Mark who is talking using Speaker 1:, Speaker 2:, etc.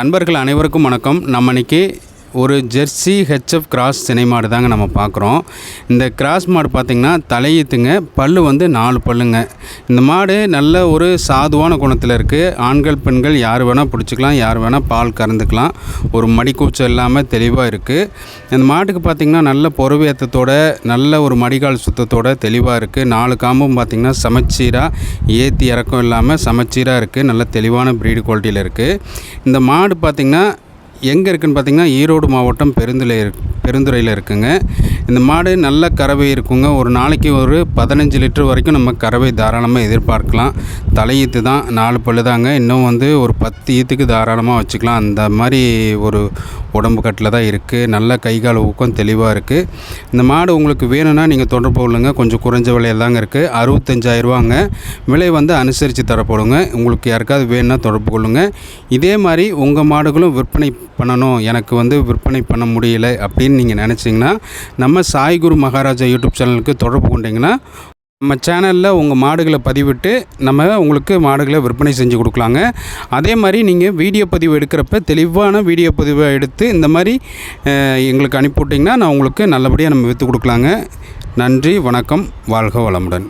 Speaker 1: நண்பர்கள் அனைவருக்கும் வணக்கம். நம்ம இன்னைக்கு ஒரு ஜெர்சி ஹெச்எஃப் கிராஸ் சினை மாடு தாங்க நம்ம பார்க்குறோம். இந்த கிராஸ் மாடு பார்த்திங்கன்னா தலையீத்துங்க பல்லு வந்து நாலு பல்லுங்க. இந்த மாடு நல்ல ஒரு சாதுவான குணத்தில் இருக்குது ஆண்கள் பெண்கள் யார் வேணால் பிடிச்சிக்கலாம் யார் வேணால் பால் கறந்துக்கலாம். ஒரு மடிக்கூச்சம் இல்லாமல் தெளிவாக இருக்குது இந்த மாட்டுக்கு பார்த்திங்கன்னா நல்ல பொறுவேத்தத்தோட நல்ல ஒரு மடிகால் சுத்தத்தோட தெளிவாக இருக்குது நாலு காம்பும் பார்த்திங்கன்னா சமச்சீராக ஏற்றி இறக்கம் இல்லாமல் சமச்சீராக இருக்குது நல்ல தெளிவான ப்ரீடு குவாலிட்டியில் இருக்குது இந்த மாடு பார்த்திங்கன்னா எங்கே இருக்குதுன்னு பார்த்தீங்கன்னா ஈரோடு மாவட்டம் பெருந்துறை பெருந்துறையில் இருக்குங்க. இந்த மாடு நல்ல கறவை இருக்குங்க. ஒரு நாளைக்கு ஒரு பதினஞ்சு லிட்டர் வரைக்கும் நம்ம கறவை தாராளமாக எதிர்பார்க்கலாம். தலையீத்து தான் நாலு பல்லு தாங்க. இன்னும் வந்து ஒரு பத்து ஈத்துக்கு தாராளமாக வச்சுக்கலாம். அந்த மாதிரி ஒரு உடம்பு கட்டில் தான் இருக்குது நல்ல கை கால் ஊக்கம் தெளிவாக இருக்குது இந்த மாடு உங்களுக்கு வேணும்னா நீங்கள் தொடர்பு கொள்ளுங்க. கொஞ்சம் குறைஞ்ச விலையில் தாங்க இருக்குது அறுபத்தஞ்சாயிரரூவாங்க விலை வந்து அனுசரித்து தரப்படுங்க. உங்களுக்கு யாருக்காவது வேணும்னா தொடர்பு கொள்ளுங்க. இதே மாதிரி உங்கள் மாடுகளும் விற்பனை பண்ணணும். எனக்கு வந்து விற்பனை பண்ண முடியலை அப்படின்னு நீங்கள் நினச்சிங்கன்னா நம்ம நம்ம சாய்குரு மகாராஜா யூடியூப் சேனலுக்கு தொடர்பு கொண்டீங்கன்னா நம்ம சேனலில் உங்கள் மாடுகளை பதிவிட்டு நம்ம உங்களுக்கு மாடுகளை விற்பனை செஞ்சு கொடுக்கலாங்க. அதே மாதிரி நீங்கள் வீடியோ பதிவு எடுக்கிறப்ப தெளிவான வீடியோ பதிவை எடுத்து இந்த மாதிரி எங்களுக்கு அனுப்பிவிட்டிங்கன்னா நான் உங்களுக்கு நல்லபடியாக நம்ம விற்று கொடுக்கலாங்க. நன்றி வணக்கம் வாழ்க வளமுடன்.